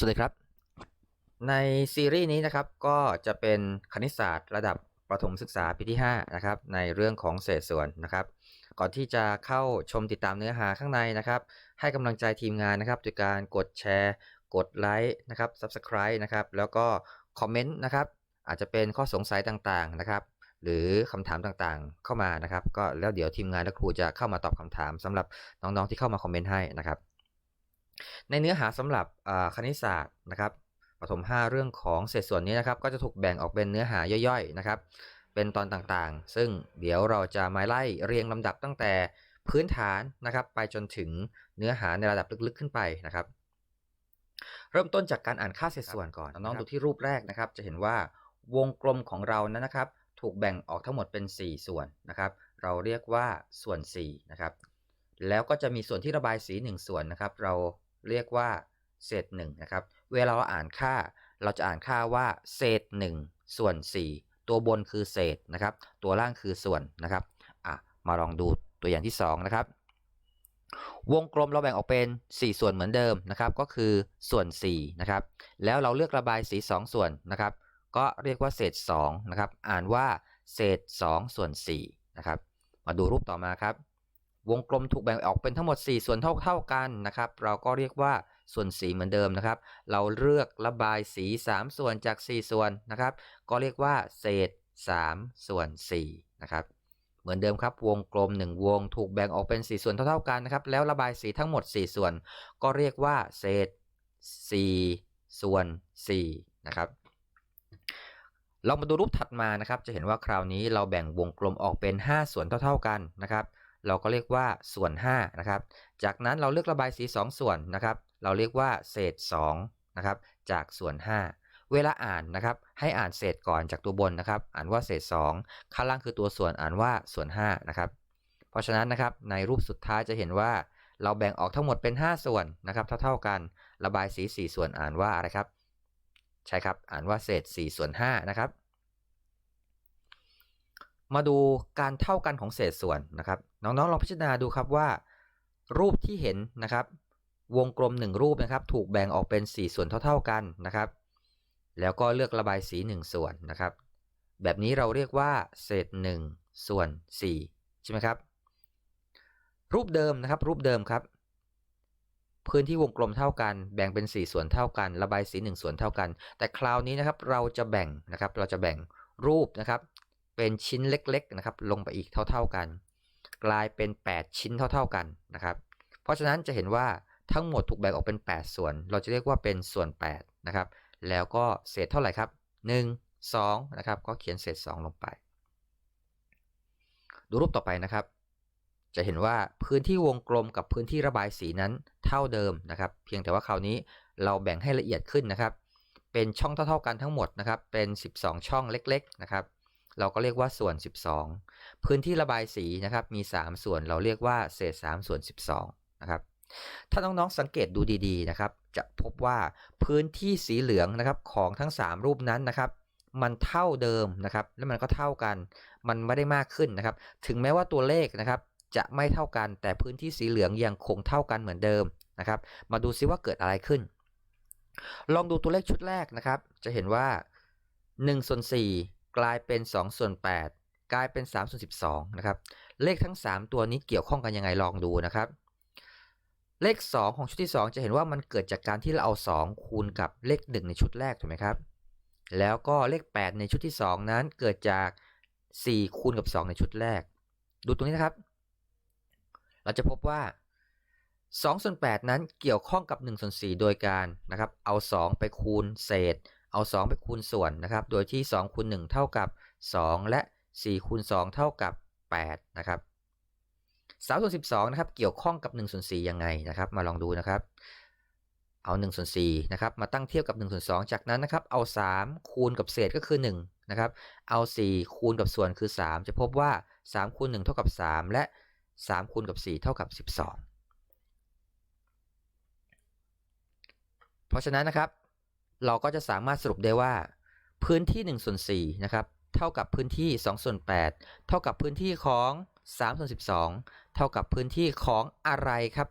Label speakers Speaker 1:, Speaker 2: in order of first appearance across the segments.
Speaker 1: สวัสดีครับ ในซีรีส์นี้นะครับก็จะเป็นคณิตศาสตร์ระดับประถมศึกษาปีที่5นะครับในเรื่องของเศษส่วนนะครับ ก่อนที่จะเข้าชมติดตามเนื้อหาข้างในนะครับ ให้กำลังใจทีมงานนะครับโดยการกดแชร์ กดไลค์นะครับ Subscribe นะครับแล้วก็คอมเมนต์นะครับอาจจะเป็นข้อสงสัยต่างๆนะครับ หรือคำถามต่างๆเข้ามานะครับ ก็แล้วเดี๋ยวทีมงานและครูจะเข้ามาตอบคำถามสำหรับน้องๆที่เข้ามาคอมเมนต์ให้นะครับ ในเนื้อหาสำหรับคณิตศาสตร์นะครับประถม5 เรื่องของเศษส่วนนี้นะครับ ก็จะถูกแบ่งออกเป็นเนื้อหาย่อยๆนะครับ เป็นตอนต่างๆ ซึ่งเดี๋ยวเราจะมาไล่เรียงลำดับตั้งแต่พื้นฐานนะครับ ไปจนถึงเนื้อหาในระดับลึกๆขึ้นไปนะครับ เริ่มต้นจากการอ่านค่าเศษส่วนก่อนน้องดูที่รูปแรกนะครับ จะเห็นว่าวงกลมของเรานั้นนะครับ ถูกแบ่งออกทั้งหมดเป็น 4 ส่วนนะครับ เราเรียกว่าส่วน4นะครับแล้วก็จะมีส่วนที่ระบายสี 1 ส่วนนะครับ เรา เรียกว่าเศษ1นะครับ เวลาเราอ่านค่า เราจะอ่านค่าว่าเศษ 1 ส่วน 4 ตัวบนคือเศษนะครับ ตัวล่างคือส่วนนะครับ อะ มาลองดูตัวอย่างที่ 2 นะครับ วงกลมเราแบ่งออกเป็น 4 ส่วนเหมือนเดิมนะครับ ก็คือส่วน4นะครับ แล้วเราเลือกระบายสี 2 ส่วนนะครับ ก็เรียกว่าเศษ2นะครับ อ่านว่าเศษ 2 ส่วน4นะครับ มาดูรูปต่อมาครับ วงกลมถูกแบ่งออกเป็นทั้งหมด 4 ส่วนเท่าเท่าๆกันนะครับ เราก็เรียกว่าส่วนสีเหมือนเดิมนะครับ เราเลือกระบายสี 3 ส่วนจาก 4 ส่วนนะครับ ก็เรียกว่าเศษ 3 ส่วน4นะครับ เหมือนเดิมครับ วงกลม 1 วงถูกแบ่งออกเป็น 4 ส่วนเท่าๆกันนะครับ แล้วระบายสีทั้งหมด 4 ส่วน ก็เรียกว่าเศษ 4 ส่วน4นะครับเรามาดูรูปถัดมานะครับ จะเห็นว่าคราวนี้เราแบ่งวงกลมออกเป็น 5 ส่วนเท่า ๆกันนะครับ เราก็เรียกว่าส่วน5นะครับ จากนั้นเราเลือกระบายสี 2 ส่วนนะครับ เราเรียกว่าเศษ2นะครับจากส่วน 5 เวลาอ่านนะครับ ให้อ่านเศษก่อนจากตัวบนนะครับ อ่านว่าเศษ 2 ข้างล่างคือตัวส่วนอ่านว่าส่วน5นะครับ เพราะฉะนั้นนะครับในรูปสุดท้ายจะเห็นว่า เราแบ่งออกทั้งหมดเป็น 5 ส่วนนะครับ เท่า ๆกัน ระบายสี 4 ส่วนอ่านว่าอะไรครับ ใช่ครับ อ่านว่าเศษ4ส่วน5นะครับ มาดูการเท่ากันของเศษส่วนนะครับน้องๆลองพิจารณาดูครับว่า รูปที่เห็นนะครับ วงกลม 1 รูปนะครับ ถูกแบ่งออกเป็น 4 ส่วนเท่า ๆกันนะครับ แล้วก็เลือกระบายสี 1 ส่วนนะครับ แบบนี้เราเรียกว่า เศษ 1 ส่วน 4 ใช่ไหมครับ รูปเดิมนะครับ รูปเดิมครับ พื้นที่วงกลมเท่ากัน แบ่งเป็น 4 ส่วนเท่ากัน ระบายสี 1 ส่วนเท่ากัน แต่คราวนี้นะครับเราจะแบ่งนะครับ เราจะแบ่งรูปนะครับ เป็นชิ้นเล็กๆนะครับ ลงไปอีกเท่าๆกัน กลายเป็น 8 ชิ้นเท่าๆกันนะครับ เพราะฉะนั้นจะเห็นว่าทั้งหมดถูกแบ่งออกเป็น 8 ส่วน เราจะเรียกว่าเป็นส่วน8นะครับ แล้วก็เศษเท่าไหร่ครับ 1 2นะครับ ก็เขียนเศษ 2 ลงไป ดูรูปต่อไปนะครับ จะเห็นว่าพื้นที่วงกลมกับพื้นที่ระบายสีนั้นเท่าเดิมนะครับ เพียงแต่ว่าคราวนี้เราแบ่งให้ละเอียดขึ้นนะครับ เป็นช่องเท่าๆกันทั้งหมดนะครับ เป็น 12 ช่องเล็ก ๆ นะครับ เราก็เรียกว่าส่วน 12 พื้นที่ระบายสีนะครับมี 3 ส่วนเราเรียกว่าเศษ 3 ส่วน 12 นะครับถ้าน้องๆสังเกตดูดีๆนะครับ จะพบว่าพื้นที่สีเหลืองนะครับของทั้ง 3 รูปนั้นนะครับมันเท่าเดิมนะครับ และมันก็เท่ากัน มันไม่ได้มากขึ้นนะครับ ถึงแม้ว่าตัวเลขนะครับ จะไม่เท่ากันแต่พื้นที่สีเหลืองยังคงเท่ากันเหมือนเดิมนะครับ มาดูซิว่าเกิดอะไรขึ้น ลองดูตัวเลขชุดแรกนะครับ จะเห็นว่า1ส่วน4 กลายเป็น 2 ส่วน 8 กลายเป็น 3 ส่วน 12 นะครับ เลขทั้ง 3 ตัวนี้เกี่ยวข้องกันยังไงลองดูนะครับ เลข 2 ของชุดที่ 2 จะเห็นว่ามันเกิดจากการที่เราเอา 2 คูณกับเลข 1 ในชุดแรกถูกไหมครับ แล้วก็เลข 8 ในชุดที่ 2 นั้นเกิดจาก 4 คูณกับ 2 ในชุดแรก ดูตรงนี้นะครับ เราจะพบว่า2ส่วน8นั้นเกี่ยวข้องกับ1ส่วน4โดยการนะครับ เอา 2 ไปคูณเศษ เอา 2 ไปคูณส่วนนะครับ โดยที่ 2คูณ1เท่ากับ 2 และ 4คูณ2เท่ากับ 8 นะครับ3ส่วน12 นะครับ เกี่ยวข้องกับ1ส่วน4ยังไงนะครับ มาลองดูนะครับ เอา1ส่วน4นะครับ มาตั้งเทียบกับ1ส่วน2จากนั้นนะครับ เอา 3 คูณกับเศษก็คือ 1 นะครับ เอา 4 คูณกับส่วนคือ 3 จะพบว่า 3 คูณ 1 เท่ากับ 3 และ 3 คูณกับ 4 เท่ากับ 12 เพราะฉะนั้นนะครับ เราก็จะสามารถสรุปได้ว่า พื้นที่1ส่วน4นะครับเท่ากับพื้นที่2ส่วน8เท่ากับพื้นที่ของ3ส่วน12 เท่ากับพื้นที่ของอะไรครับ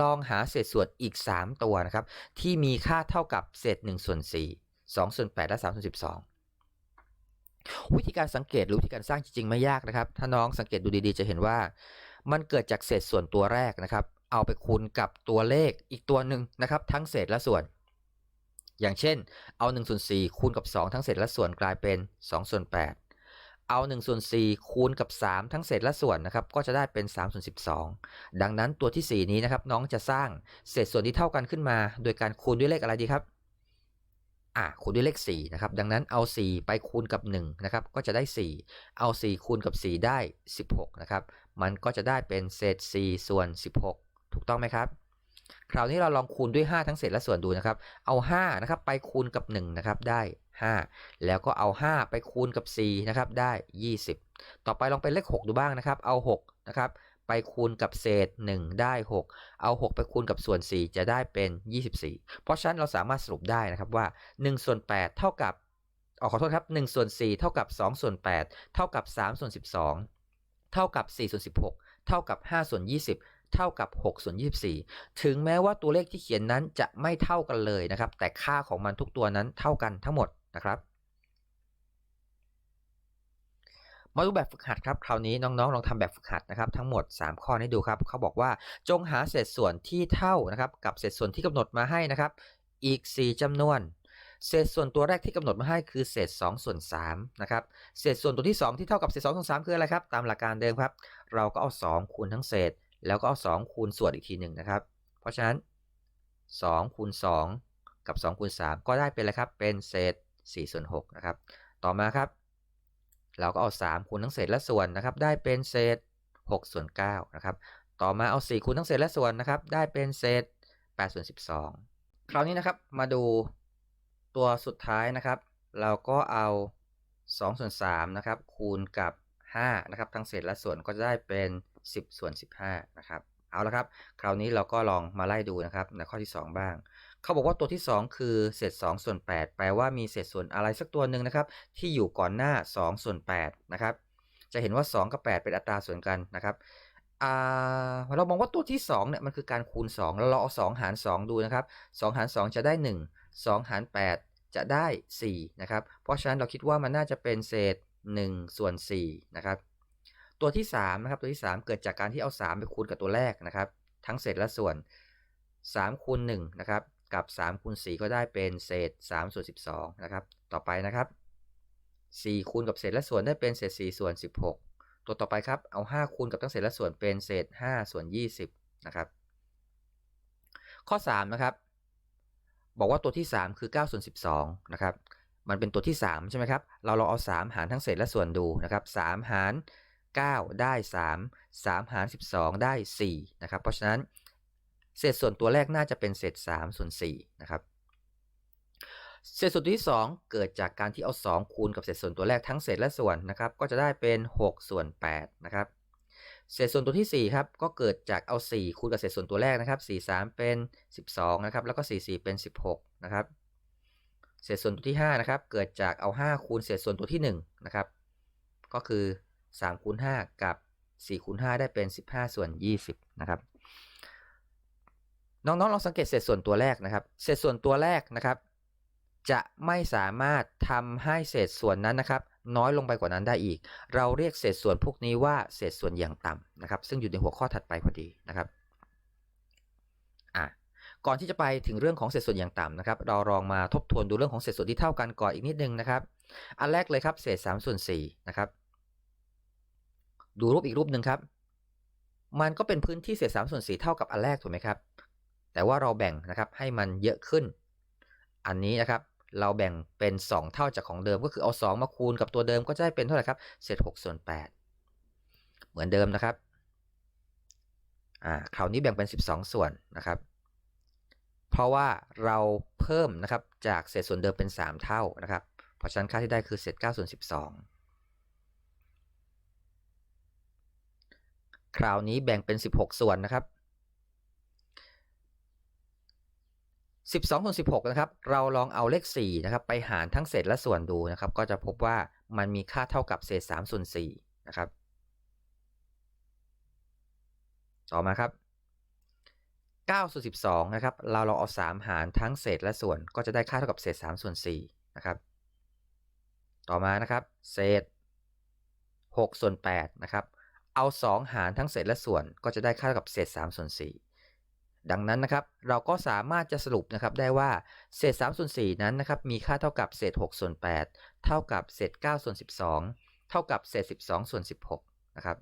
Speaker 1: ลองหาเศษส่วนอีก 3 ตัวนะครับ ที่มีค่าเท่ากับเศษ1ส่วน4 2ส่วน8และ3ส่วน12 วิธีการสังเกตหรือวิธีการสร้างจริงๆ ไม่ยากนะครับ ถ้าน้องสังเกตดูดีๆ จะเห็นว่า มันเกิดจากเศษส่วนตัวแรกนะครับ เอาไปคูณกับตัวเลขอีกตัวหนึ่งนะครับ ทั้งเศษและส่วน อย่างเช่น เอา1ส่วน4คูณกับ 2 ทั้งเศษและส่วนกลายเป็น2ส่วน8เอา1ส่วน4คูณกับ 3 ทั้งเศษและส่วนนะครับก็จะได้เป็น3ส่วน12 ดังนั้นตัวที่ 4 นี้นะครับน้องจะสร้างเศษส่วนที่เท่ากันขึ้นมา โดยการคูณด้วยเลขอะไรดีครับอ่าคูณด้วยเลข4นะครับดังนั้นเอา 4 ไปคูณกับ1นะครับก็จะได้ 4 เอา 4 คูณกับ 4 ได้ 16นะครับมันก็จะได้เป็นเศษ 4 ส่วน 16 ถูกต้องไหมครับ คราวนี้เราลองคูณด้วย 5 ทั้งเศษและส่วนดูนะครับ เอา5นะครับไปคูณกับ1นะครับได้ 5 แล้วก็เอา 5 ไปคูณกับ4นะครับได้ 20 ต่อไปลองเป็นเลข 6 ดูบ้างนะครับ เอา6นะครับไปคูณกับเศษ 1 ได้ 6 เอา 6 ไปคูณกับส่วน 4 จะได้เป็น 24 เพราะฉะนั้นเราสามารถสรุปได้นะครับว่า1ส่วน8เท่ากับออขอโทษครับ1ส่วน4เท่ากับ2ส่วน8เท่ากับ3ส่วน12 เท่ากับ4ส่วน16 เท่ากับ5ส่วน20 เท่ากับ 6 ส่วน 24 ถึงแม้ว่าตัวเลขที่เขียนนั้นจะไม่เท่ากันเลยนะครับ แต่ค่าของมันทุกตัวนั้นเท่ากันทั้งหมดนะครับมาดูแบบฝึกหัดครับคราวนี้น้องๆลองทำแบบฝึกหัดนะครับทั้งหมด 3 ข้อให้ดูครับเขาบอกว่าจงหาเศษส่วนที่เท่านะครับกับเศษส่วนที่กำหนดมาให้นะครับ อีก 4จำนวน เศษส่วนตัวแรกที่กำหนดมาให้คือเศษ2ส่วน3นะครับเศษส่วนตัวที่ 2 ที่เท่ากับเศษ2ส่วน3คืออะไรครับตามหลักการเดิมครับ เราก็เอา 2 คูณทั้งเศษ แล้วก็เอา2คูณส่วนอีกทีหนึ่งนะครับ เพราะฉะนั้น2คูณ2กับ2คูณ3ก็ได้เป็นอะไรครับเป็นเศษ4ส่วน6นะครับต่อมาครับ เราก็เอา 3คูณทั้งเศษและส่วนนะครับ ได้เป็นเศษ6ส่วน9นะครับต่อมาเอา 4คูณทั้งเศษและส่วนนะครับ ได้เป็นเศษ8ส่วน12 คราวนี้นะครับมาดูตัวสุดท้ายนะครับ เราก็เอา2ส่วน3นะครับคูณกับ5นะครับทั้งเศษและส่วนก็จะได้เป็น 10 ส่วน 15 นะครับ เอาละครับ คราวนี้เราก็ลองมาไล่ดูนะครับ ในข้อที่ 2 บ้าง เขาบอกว่าตัวที่ 2 คือเศษ2ส่วน 8 แปลว่ามีเศษส่วนอะไรสักตัวหนึ่งนะครับ ที่อยู่ก่อนหน้า 2 ส่วน 8 นะครับ จะเห็นว่า 2 กับ 8 เป็นอัตราส่วนกันนะครับเรามองว่าตัวที่2เนี่ยมันคือการคูณ 2 แล้วเราเอา2หาร 2 ดูนะครับ 2 หาร 2 จะได้ 1 2 หาร 8 จะได้ 4 นะครับ เพราะฉะนั้นเราคิดว่ามันน่าจะเป็นเศษ 1 ส่วน4นะครับ ตัวที่3นะครับตัวที่ 3 เกิดจากการที่เอา 3 ไปคูณกับตัวแรกนะครับ ทั้งเศษและส่วน3คูณ1นะครับกับ3คูณ4ก็ได้เป็นเศษ3ส่วน12นะครับต่อไปนะครับ4คูณกับเศษและส่วนได้เป็นเศษ4ส่วน 16 ตัวต่อไปครับเอา 5 คูณกับทั้งเศษและส่วนเป็นเศษ 5 ส่วน 20นะครับข้อ3นะครับบอกว่าตัวที่ 3 คือ9ส่วน12นะครับมันเป็นตัวที่ 3 ใช่ไหมครับ เราลองเอา 3 หารทั้งเศษและส่วนดูนะครับ3หาร 9 ได้ 3 3 หาร 12 ได้4นะครับ เพราะฉะนั้นเศษส่วนตัวแรกน่าจะเป็นเศษ3ส่วน4นะครับ เศษส่วนที่ 2 เกิดจากการที่เอา 2 คูณกับเศษส่วนตัวแรกทั้งเศษและส่วนนะครับ ก็จะได้เป็น 6 ส่วน8นะครับ เศษส่วนตัวที่4ครับ ก็เกิดจากเอา 4 คูณกับเศษส่วนตัวแรกนะครับ 4 3 เป็น 12นะครับ แล้วก็ 4 4 เป็น 16นะครับ เศษส่วนตัวที่5นะครับ เกิดจากเอา 5 คูณเศษส่วนตัวที่1นะครับ ก็คือ 3คูณ5กับ4คูณ5ได้เป็น 15 ส่วน 20 นะครับ น้องๆลองสังเกตเศษส่วนตัวแรกนะครับ เศษส่วนตัวแรกนะครับ จะไม่สามารถทำให้เศษส่วนนั้นนะครับ น้อยลงไปกว่านั้นได้อีก เราเรียกเศษส่วนพวกนี้ว่าเศษส่วนอย่างต่ำนะครับ ซึ่งอยู่ในหัวข้อถัดไปพอดีนะครับอะก่อนที่จะไปถึงเรื่องของเศษส่วนอย่างต่ำนะครับ เราลองมาทบทวนดูเรื่องของเศษส่วนที่เท่ากันก่อนอีกนิดนึงนะครับ อันแรกเลยครับเศษ3ส่วน4นะครับ ดูรูปอีกรูปหนึ่งครับ มันก็เป็นพื้นที่เศษ3ส่วน4เท่ากับอันแรกถูกไหมครับ แต่ว่าเราแบ่งนะครับให้มันเยอะขึ้น อันนี้นะครับเราแบ่งเป็น 2 เท่าจากของเดิมก็คือเอา 2 มาคูณกับตัวเดิมก็จะได้เป็นเท่าไหร่ครับเศษ6ส่วน8เหมือนเดิมนะครับอ่าคราวนี้แบ่งเป็น 12 ส่วนนะครับ เพราะว่าเราเพิ่มนะครับจากเศษส่วนเดิมเป็น 3 เท่านะครับ เพราะฉะนั้นค่าที่ได้คือเศษ9ส่วน12 คราวนี้แบ่งเป็น 16 ส่วนนะครับ 12ส่วน16 นะครับ เราลองเอาเลข4นะครับไปหารทั้งเศษและส่วนดูนะครับ ก็จะพบว่ามันมีค่าเท่ากับเศษ3ส่วน4นะครับ ต่อมาครับ9ส่วน12 นะครับ เราเราเอา 3 หารทั้งเศษและส่วน ก็จะได้ค่าเท่ากับเศษ3ส่วน4นะครับ ต่อมานะครับ เศษ6ส่วน8นะครับ เอา 2 หารทั้งเศษและส่วนก็จะได้ค่าเท่ากับเศษ3ส่วน4ดังนั้นนะครับเราก็สามารถจะสรุปนะครับได้ว่าเศษ3ส่วน4นั้นนะครับมีค่าเท่ากับเศษ6ส่วน8เท่ากับเศษ9ส่วน12 เท่ากับเศษ 12ส่วน16นะครับ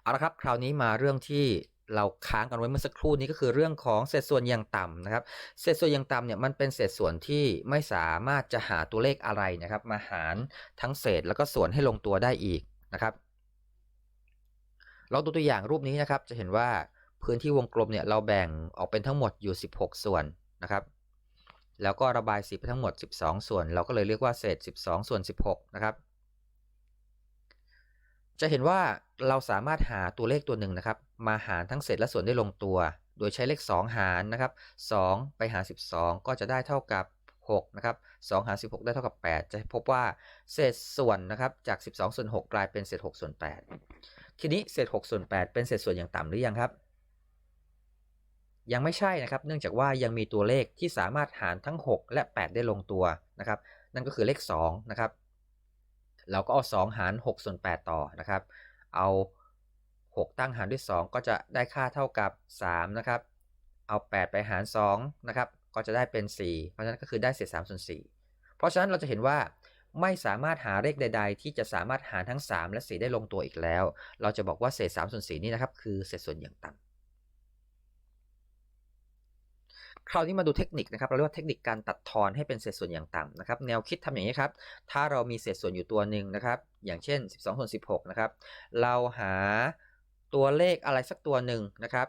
Speaker 1: เอาละครับคราวนี้มาเรื่องที่เราค้างกันไว้เมื่อสักครู่นี้ก็คือเรื่องของเศษส่วนอย่างต่ำนะครับ เศษส่วนอย่างต่ำเนี่ยมันเป็นเศษส่วนที่ไม่สามารถจะหาตัวเลขอะไรนะครับ มาหารทั้งเศษแล้วก็ส่วนให้ลงตัวได้อีกนะครับ ลองดูตัวอย่างรูปนี้นะครับ จะเห็นว่าพื้นที่วงกลมเนี่ยเราแบ่งออกเป็นทั้งหมดอยู่ 16 ส่วนนะครับ แล้วก็ระบายสีไปทั้งหมด 12 ส่วน เราก็เลยเรียกว่าเศษ 12 ส่วน 16 นะครับ จะเห็นว่าเราสามารถหาตัวเลขตัวหนึ่งนะครับ มาหารทั้งเศษและส่วนได้ลงตัว โดยใช้เลข 2 หารนะครับ 2 ไปหาร 12 ก็จะได้เท่ากับ6นะครับ2หาร16 ได้เท่ากับ 8 จะพบว่าเศษส่วนนะครับจาก 12 ส่วน 6 กลายเป็นเศษ 6 ส่วน 8 ทีนี้เศษ6ส่วน8เป็นเศษส่วนอย่างต่ำหรือยังครับ ยังไม่ใช่นะครับ เนื่องจากว่ายังมีตัวเลขที่สามารถหารทั้ง 6 และ 8 ได้ลงตัวนะครับ นั่นก็คือเลข2นะครับเราก็เอา 2 หาร 6 ส่วน 8 ต่อนะครับ เอา 6 ตั้งหารด้วย 2 ก็จะได้ค่าเท่ากับ 3 นะครับ เอา 8 ไปหาร2นะครับ ก็จะได้เป็น 4 เพราะฉะนั้นก็คือได้เศษ3ส่วน4เพราะฉะนั้นเราจะเห็นว่า ไม่สามารถหาเลขใด ๆ ที่จะสามารถหารทั้ง 3 และ 4 ได้ลงตัวอีกแล้ว เราจะบอกว่าเศษ3ส่วน4นี่นะครับคือเศษส่วนอย่างต่ำคราวนี้มาดูเทคนิคนะครับ เราเรียกว่าเทคนิคการตัดทอนให้เป็นเศษส่วนอย่างต่ำนะครับ แนวคิดทำอย่างนี้ครับ ถ้าเรามีเศษส่วนอยู่ตัวหนึ่งนะครับ อย่างเช่น 12ส่วน16 นะครับ เราหาตัวเลขอะไรสักตัวหนึ่งนะครับ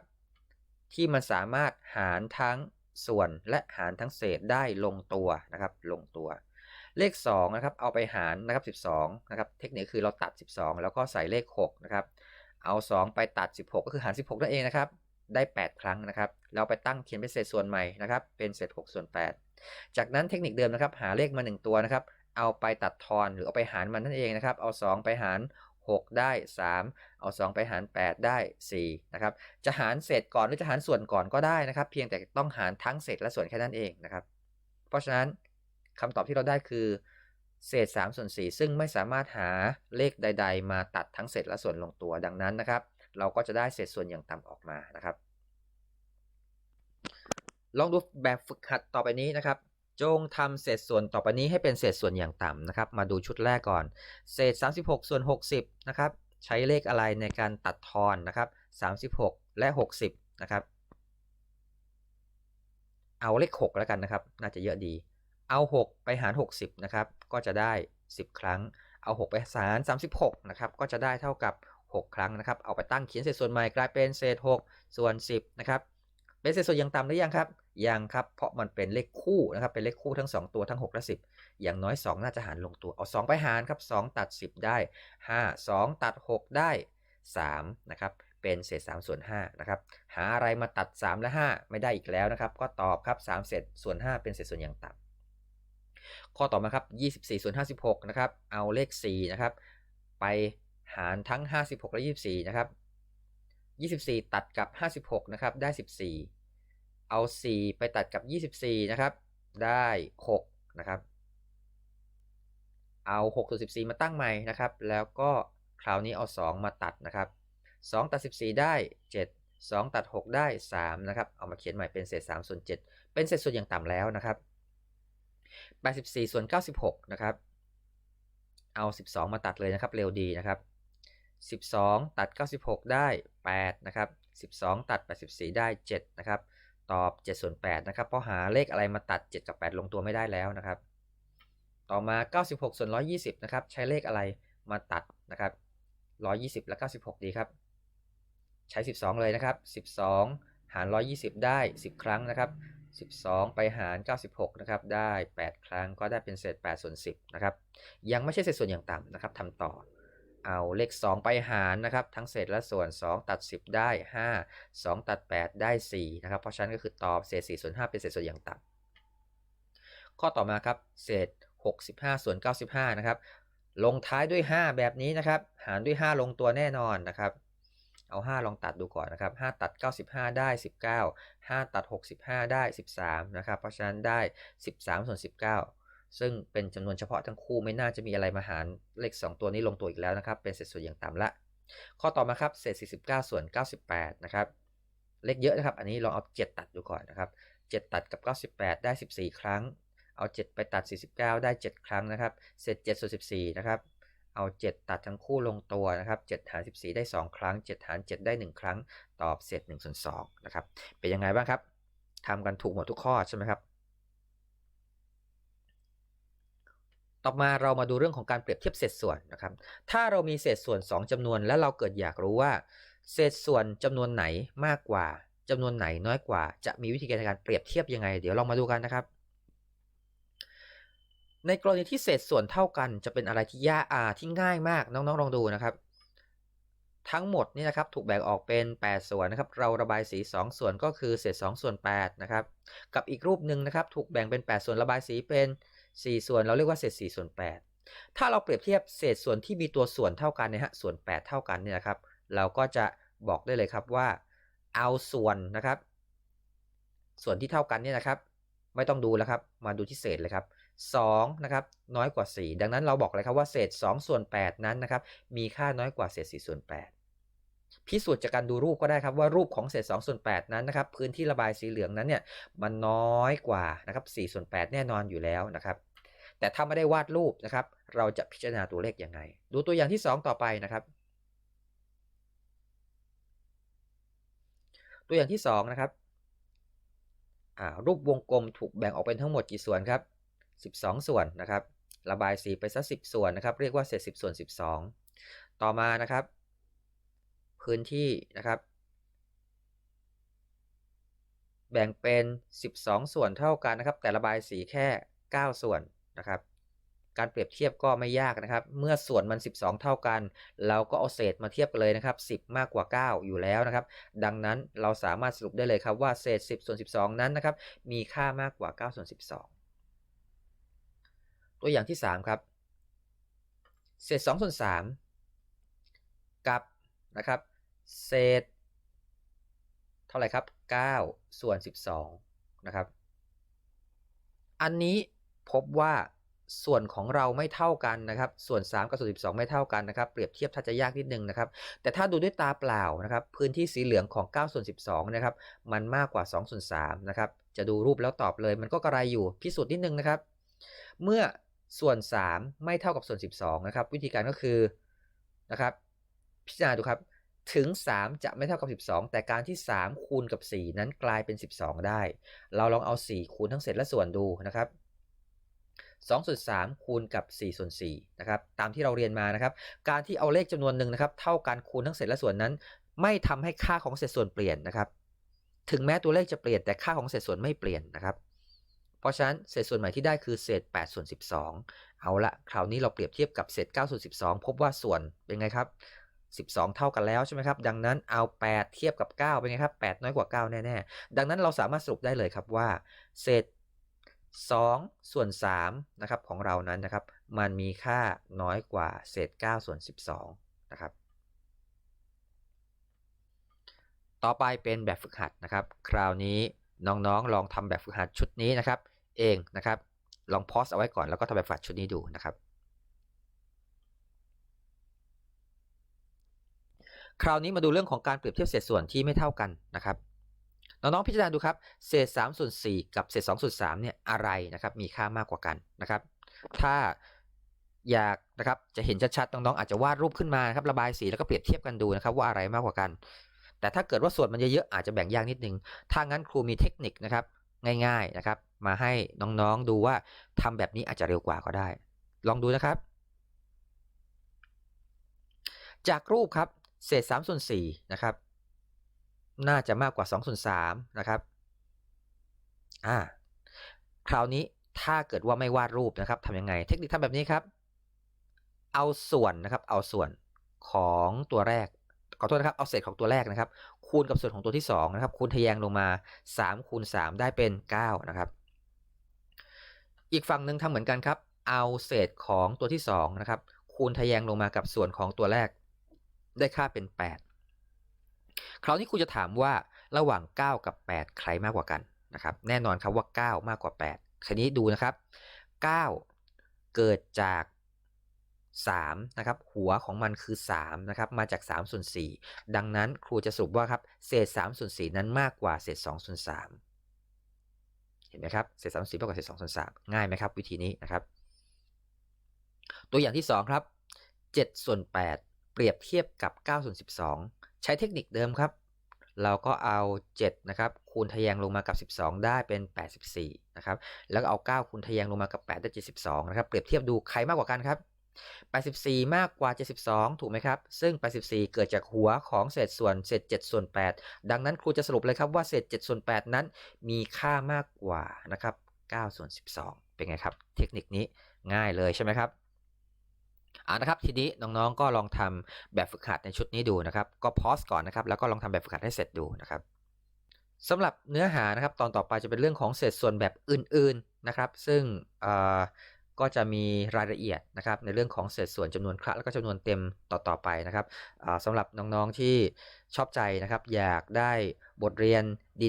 Speaker 1: ที่มันสามารถหารทั้งส่วนและหารทั้งเศษได้ลงตัวนะครับ ลงตัว เลข2นะครับเอาไปหารนะครับ12นะครับเทคนิคคือเราตัด 12 แล้วก็ใส่เลข6นะครับเอา 2 ไปตัด 16 ก็คือหาร 16นั่นเองนะครับได้ 8 ครั้งนะครับเราไปตั้งเขียนเป็นเศษส่วนใหม่นะครับเป็นเศษ6ส่วน 8 จากนั้นเทคนิคเดิมนะครับหาเลขมา 1 ตัวนะครับเอาไปตัดทอนหรือเอาไปหารมันนั่นเองนะครับเอา 2 ไปหาร 6 ได้ 3 เอา 2 ไปหาร 8 ได้4นะครับจะหารเศษก่อนหรือจะหารส่วนก่อนก็ได้นะครับ เพียงแต่ต้องหารทั้งเศษและส่วนแค่นั้นเองนะครับ เพราะฉะนั้น คำตอบที่เราได้คือ เศษ3ส่วน4ซึ่งไม่สามารถหาเลขใด ๆ มาตัดทั้งเศษและส่วนลงตัวดังนั้นนะครับ เราก็จะได้เศษส่วนอย่างต่ำออกมานะครับ ลองดูแบบฝึกหัดต่อไปนี้นะครับ จงทำเศษส่วนต่อไปนี้ให้เป็นเศษส่วนอย่างต่ำนะครับ มาดูชุดแรกก่อน เศษ 36 ส่วน 60 นะครับ ใช้เลขอะไรในการตัดทอนนะครับ 36 และ 60 นะครับเอาเลข 6 แล้วกันนะครับ น่าจะเยอะดี เอา 6 ไปหาร 60นะครับก็จะได้ 10 ครั้ง เอา 6 ไปหาร 36นะครับก็จะได้เท่ากับ 6 ครั้งนะครับเอาไปตั้งเขียนเศษส่วนใหม่กลายเป็นเศษ 6 ส่วน 10นะครับเป็นเศษส่วนอย่างต่ำหรือยังครับยังครับเพราะมันเป็นเลขคู่นะครับเป็นเลขคู่ทั้ง 2 ตัวทั้ง 6 และ 10 อย่างน้อย 2 น่าจะหารลงตัวเอา 2 ไปหารครับ 2 ตัด 10 ได้ 5 2 ตัด 6 ได้3นะครับเป็นเศษ3ส่วน5นะครับหาอะไรมาตัด 3 และ 5 ไม่ได้อีกแล้วนะครับ ก็ตอบครับ3เศษส่วน 5 เป็นเศษส่วนอย่างต่ำ ข้อต่อมาครับ 24ส่วน56 นะครับ เอาเลข 4 นะครับ ไปหารทั้ง 56 และ 24 นะครับ 24 ตัดกับ 56 นะครับ ได้ 14 เอา 4 ไปตัดกับ 24 นะครับ ได้ 6 นะครับ เอา6ส่วน14 มาตั้งใหม่นะครับ แล้วก็คราวนี้เอา 2 มาตัดนะครับ 2 ตัด 14 ได้ 7 2 ตัด 6 ได้ 3 นะครับ เอามาเขียนใหม่เป็นเศษ3ส่วน7เป็นเศษส่วนอย่างต่ำแล้วนะครับ 84 ส่วน 96 นะครับ เอา 12 มาตัดเลยนะครับ เร็วดีนะครับ 12 ตัด 96 ได้ 8 นะครับ 12 ตัด 84 ได้ 7 นะครับ ตอบ 7 ส่วน 8 นะครับ เพราะหาเลขอะไรมาตัด 7 กับ 8 ลงตัวไม่ได้แล้วนะครับ ต่อมา 96 ส่วน 120 นะครับ ใช้เลขอะไรมาตัดนะครับ 120 และ 96 ดีครับ ใช้ 12 เลยนะครับ 12 หาร 120 ได้ 10 ครั้งนะครับ 12 ไปหาร 96 นะครับ ได้ 8 ครั้งก็ได้เป็นเศษ8ส่วน10 นะครับ ยังไม่ใช่เศษส่วนอย่างต่ำนะครับทำต่อ เอาเลข 2 ไปหารนะครับ ทั้งเศษและส่วน 2 ตัด 10 ได้ 5 2 ตัด 8 ได้ 4 นะครับ เพราะฉะนั้นก็คือตอบเศษ4ส่วน5เป็นเศษส่วนอย่างต่ำข้อต่อมาครับ เศษ 65 ส่วน 95 นะครับ ลงท้ายด้วย 5 แบบนี้นะครับ หารด้วย 5 ลงตัวแน่นอนนะครับ เอา 5 ลองตัดดูก่อนนะครับ 5 ตัด 95 ได้ 19 5 ตัด 65 ได้ 13 นะครับ เพราะฉะนั้นได้ 13 ส่วน 19 ซึ่งเป็นจำนวนเฉพาะทั้งคู่ไม่น่าจะมีอะไรมาหารเลข 2 ตัวนี้ลงตัวอีกแล้วนะครับ เป็นเศษส่วนอย่างต่ำละ ข้อต่อมาครับ เศษ 49 ส่วน 98 นะครับ เลขเยอะนะครับ อันนี้ลองเอา 7 ตัดดูก่อนนะครับ 7 ตัดกับ 98 ได้ 14 ครั้ง เอา 7 ไปตัด 49 ได้ 7 ครั้งนะครับ เศษ7ส่วน14 นะครับ เอา 7 ตัดทั้งคู่ลงตัวนะครับ7หาร14 ได้ 2 ครั้ง 7 หาร 7 ได้ 1 ครั้ง ตอบเศษ1ส่วน2นะครับ เป็นยังไงบ้างครับทำกันถูกหมดทุกข้อใช่ไหมครับ ต่อมาเรามาดูเรื่องของการเปรียบเทียบเศษส่วนนะครับ ถ้าเรามีเศษส่วน 2จำนวนและเราเกิดอยากรู้ว่า เศษส่วนจำนวนไหนมากกว่าจำนวนไหนน้อยกว่า จะมีวิธีการในการเปรียบเทียบยังไง เดี๋ยวลองมาดูกันนะครับ ในกรณีที่เศษส่วนเท่ากันจะเป็นอะไรที่ยากอ่าที่ง่ายมากน้องๆลองดูนะครับ ทั้งหมดนี่นะครับถูกแบ่งออกเป็น 8 ส่วนนะครับ เราระบายสี 2 ส่วนก็คือเศษ2ส่วน8นะครับกับอีกรูปหนึ่งนะครับ ถูกแบ่งเป็น 8 ส่วนระบายสีเป็น 4 ส่วน เราเรียกว่าเศษ4ส่วน 8 ถ้าเราเปรียบเทียบเศษส่วนที่มีตัวส่วนเท่ากันนะฮะส่วน 8 เท่ากันเนี่ยนะครับ เราก็จะบอกได้เลยครับว่าเอาส่วนนะครับ ส่วนที่เท่ากันเนี่ยนะครับ ไม่ต้องดูแล้วครับ มาดูที่เศษเลยครับ 2นะครับน้อยกว่า 4 ดังนั้นเราบอกเลยครับว่าเศษ2ส่วน8นั้นนะครับมีค่าน้อยกว่าเศษ4ส่วน8พิสูจน์จากการดูรูปก็ได้ครับว่ารูปของเศษ2ส่วน8นั้นนะครับพื้นที่ระบายสีเหลืองนั้นเนี่ยมันน้อยกว่านะครับ4ส่วน8แน่นอนอยู่แล้วนะครับแต่ถ้าไม่ได้วาดรูปนะครับเราจะพิจารณาตัวเลขยังไง ดูตัวอย่างที่ 2 ต่อไปนะครับ ตัวอย่างที่2นะครับรูปวงกลมถูกแบ่งออกเป็นทั้งหมดกี่ส่วนครับ 12 ส่วนนะครับ ระบายสีไปสัก10 ส่วนนะครับ เรียกว่าเศษ 10 ส่วน 12 ต่อมานะครับ พื้นที่นะครับ แบ่งเป็น 12 ส่วนเท่ากันนะครับ แต่ระบายสีแค่ 9 ส่วนนะครับ การเปรียบเทียบก็ไม่ยากนะครับ เมื่อส่วนมัน 12 เท่ากัน เราก็เอาเศษมาเทียบกันเลยนะครับ 10 มากกว่า 9 อยู่แล้วนะครับ ดังนั้นเราสามารถสรุปได้เลยครับว่าเศษ 10 ส่วน 12 นั้นนะครับ มีค่ามากกว่า 9 ส่วน 12 ตัวอย่างที่ 3 ครับ เศษ2ส่วน3กับนะครับเศษ เท่าไหร่ครับ 9 ส่วน 12 นะครับ อันนี้พบว่าส่วนของเราไม่เท่ากันนะครับ ส่วน 3 กับส่วน 12 ไม่เท่ากันนะครับ เปรียบเทียบถ้าจะยากนิดนึงนะครับ แต่ถ้าดูด้วยตาเปล่านะครับ พื้นที่สีเหลืองของ 9 ส่วน 12 นะครับ มันมากกว่า 2 ส่วน 3 นะครับ จะดูรูปแล้วตอบเลย มันก็กระไรอยู่ พิสูจน์นิดนึงนะครับ เมื่อ ส่วน 3 ไม่เท่ากับส่วน 12 นะครับ วิธีการก็คือนะครับ พิจารณาดูครับ ถึง 3 จะไม่เท่ากับ 12 แต่การที่ 3 คูณกับ 4 นั้นกลายเป็น 12 ได้ เราลองเอา 4 คูณทั้งเศษและส่วนดูนะครับ2ส่วน3คูณกับ4ส่วน4นะครับตามที่เราเรียนมานะครับ การที่เอาเลขจำนวนหนึ่งนะครับ เท่ากันคูณทั้งเศษและส่วนนั้น ไม่ทำให้ค่าของเศษส่วนเปลี่ยนนะครับ ถึงแม้ตัวเลขจะเปลี่ยนแต่ค่าของเศษส่วนไม่เปลี่ยนนะครับ เพราะฉะนั้นเศษส่วนใหม่ที่ได้คือเศษ8ส่วน12 เอาละคราวนี้เราเปรียบเทียบกับเศษ9ส่วน12 พบว่าส่วนเป็นไงครับ 12 เท่ากันแล้วใช่ไหมครับ ดังนั้นเอา 8 เทียบกับ 9 เป็นไงครับ 8 น้อยกว่า 9 แน่ ๆ ดังนั้นเราสามารถสรุปได้เลยครับว่า เศษ2ส่วน3นะครับของเรานั้นนะครับ มันมีค่าน้อยกว่าเศษ9ส่วน12นะครับต่อไปเป็นแบบฝึกหัดนะครับ คราวนี้ น้องๆ ลองทำแบบฝึกหัดชุดนี้นะครับ เองนะครับ ลองพอสเอาไว้ก่อนแล้วก็ทำแบบฝึกหัดชุดนี้ดูนะครับ คราวนี้มาดูเรื่องของการเปรียบเทียบเศษส่วนที่ไม่เท่ากันนะครับน้องๆพิจารณาดูครับเศษ3ส่วน4กับเศษ2ส่วน3เนี่ยอะไรนะครับมีค่ามากกว่ากันนะครับ ถ้าอยากนะครับจะเห็นชัดๆน้องๆอาจจะวาดรูปขึ้นมาครับระบายสีแล้วก็เปรียบเทียบกันดูนะครับว่าอะไรมากกว่ากัน แต่ถ้าเกิดว่าส่วนมันเยอะๆอาจจะแบ่งยากนิดนึง ถ้างั้นครูมีเทคนิคนะครับง่ายๆนะครับ มาให้น้องๆดูว่าทำแบบนี้อาจจะเร็วกว่าก็ได้ ลองดูนะครับ จากรูปครับเศษ3ส่วน4นะครับ น่าจะมากกว่า2ส่วน3นะครับอ่าคราวนี้ถ้าเกิดว่าไม่วาดรูปนะครับทำยังไง เทคนิคทำแบบนี้ครับ เอาส่วนนะครับ เอาส่วนของตัวแรก ขอโทษนะครับ เอาเศษของตัวแรกนะครับ คูณกับส่วนของตัวที่2นะครับ คูณทะแยงลงมา 3 คูณ 3 ได้เป็น 9 นะครับ อีกฝั่งหนึ่งทำเหมือนกันครับ เอาเศษของตัวที่2นะครับ คูณทะแยงลงมากับส่วนของตัวแรก ได้ค่าเป็น 8 คราวนี้ครูจะถามว่าระหว่าง 9 กับ 8 ใครมากกว่ากันนะครับ แน่นอนครับว่า 9 มากกว่า 8 คราวนี้ดูนะครับ 9 เกิดจาก 3นะครับหัวของมันคือ3นะครับมาจาก3ส่วน4ดังนั้นครูจะสรุปว่าครับเศษ3ส่วน4นั้นมากกว่าเศษ2ส่วน3เห็นไหมครับเศษ3ส่วน4มากกว่าเศษ2ส่วน3ง่ายไหมครับวิธีนี้นะครับ ตัวอย่างที่ 2 ครับ7ส่วน8เปรียบเทียบกับ9ส่วน12 ใช้เทคนิคเดิมครับ เราก็เอา7นะครับคูณทะแยงลงมากับ 12 ได้เป็น 84นะครับแล้วก็เอา 9 คูณทะแยงลงมากับ8ได้72นะครับเปรียบเทียบดูใครมากกว่ากันครับ 84 มากกว่า 72 ถูกไหมครับ ซึ่ง 84 เกิดจากหัวของเศษส่วนเศษ7ส่วน 8 ดังนั้นครูจะสรุปเลยครับว่าเศษ7ส่วน 8 นั้นมีค่ามากกว่านะครับ9ส่วน 12 เป็นไงครับ เทคนิคนี้ง่ายเลยใช่ไหมครับอ่านะครับทีนี้น้องๆก็ลองทำแบบฝึกหัดในชุดนี้ดูนะครับก็พอสก่อนนะครับแล้วก็ลองทำแบบฝึกหัดให้เสร็จดูนะครับสำหรับเนื้อหานะครับตอนต่อไปจะเป็นเรื่องของเศษส่วนแบบอื่นๆนะครับ ซึ่งเอ่อ ก็จะมีรายละเอียดนะครับในเรื่องของเศษส่วนจำนวนครั้งแล้วก็จำนวนเต็มต่อๆไปนะครับอ่าสำหรับน้องๆที่ชอบใจนะครับ อยากได้บทเรียน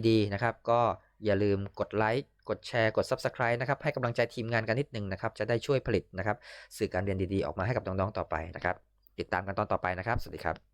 Speaker 1: ดีๆนะครับ ก็อย่าลืมกดไลค์กดแชร์กด Subscribe นะครับให้กำลังใจทีมงานกันนิดนึงนะครับ จะได้ช่วยผลิตนะครับ สื่อการเรียนดีๆ ออกมาให้กับน้องๆต่อไปนะครับ ติดตามกันตอนต่อไปนะครับ สวัสดีครับ